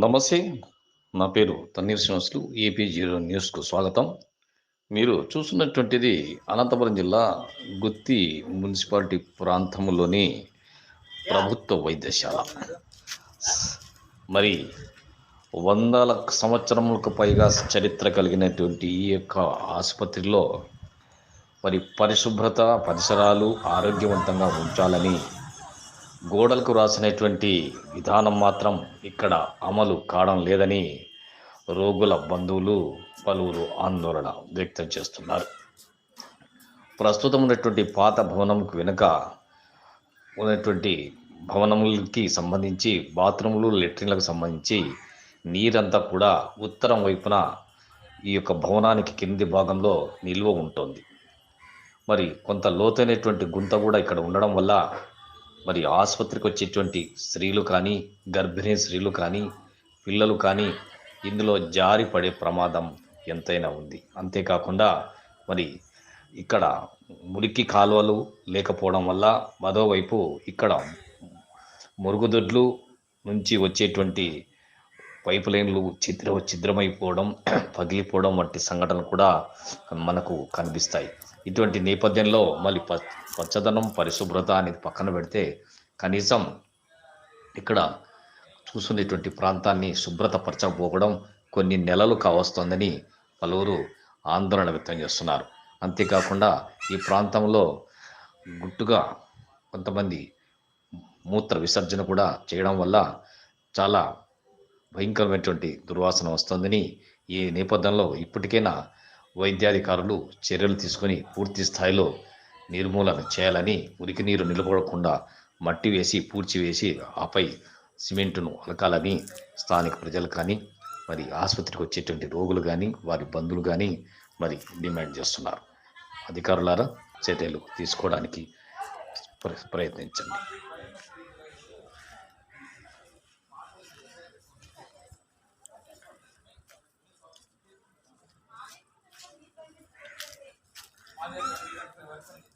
నమస్తే నా పేరు తన్నీర్ శ్రీనివాసులు ఏపీ జీరో న్యూస్కు స్వాగతం. మీరు చూస్తున్నటువంటిది అనంతపురం జిల్లా గుత్తి మున్సిపాలిటీ ప్రాంతంలోని ప్రభుత్వ వైద్యశాల. మరి వందల సంవత్సరములకు పైగా చరిత్ర కలిగినటువంటి ఈ యొక్క ఆసుపత్రిలో మరి పరిశుభ్రత పరిసరాలు ఆరోగ్యవంతంగా ఉంచాలని గోడలకు రాసినటువంటి విధానం మాత్రం ఇక్కడ అమలు కావడం లేదని రోగుల బంధువులు పలువురు ఆందోళన వ్యక్తం చేస్తున్నారు. ప్రస్తుతం ఉన్నటువంటి పాత భవనంకు వెనుక ఉన్నటువంటి భవనములకి సంబంధించి బాత్రూములు లెట్రిన్లకు సంబంధించి నీరంతా కూడా ఉత్తరం వైపున ఈ యొక్క భవనానికి కింది భాగంలో నిల్వ ఉంటుంది. మరి కొంత లోతైనటువంటి గుంత కూడా ఇక్కడ ఉండడం వల్ల మరి ఆసుపత్రికి వచ్చేటువంటి స్త్రీలు కానీ గర్భిణీ స్త్రీలు కానీ పిల్లలు కానీ ఇందులో జారి పడే ప్రమాదం ఎంతైనా ఉంది. అంతేకాకుండా మరి ఇక్కడ మురికి కాలువలు లేకపోవడం వల్ల మరోవైపు ఇక్కడ మురుగుదొడ్లు నుంచి వచ్చేటువంటి పైప్ లైన్లు చిత్ర ఛిద్రమైపోవడం పగిలిపోవడం వంటి సంఘటనలు కూడా మనకు కనిపిస్తాయి. ఇటువంటి నేపథ్యంలో మళ్ళీ ప పచ్చదనం పరిశుభ్రత అనేది పక్కన పెడితే కనీసం ఇక్కడ చూసుకునేటువంటి ప్రాంతాన్ని శుభ్రతపరచకపోవడం కొన్ని నెలలు కావస్తోందని పలువురు ఆందోళన వ్యక్తం చేస్తున్నారు. అంతేకాకుండా ఈ ప్రాంతంలో గుట్టుగా కొంతమంది మూత్ర విసర్జన కూడా చేయడం వల్ల చాలా భయంకరమైనటువంటి దుర్వాసన వస్తుందని ఈ నేపథ్యంలో ఇప్పటికైనా వైద్యాధికారులు చర్యలు తీసుకొని పూర్తి స్థాయిలో నిర్మూలన చేయాలని ఉరికి నీరు నిలబడకుండా మట్టి వేసి పూడ్చి వేసి ఆపై సిమెంటును అలకాలని స్థానిక ప్రజలు కానీ మరి ఆసుపత్రికి వచ్చేటువంటి రోగులు కానీ వారి బంధువులు కానీ మరి డిమాండ్ చేస్తున్నారు. అధికారులారా చర్యలు తీసుకోవడానికి ప్ర- ప్రయత్నించండి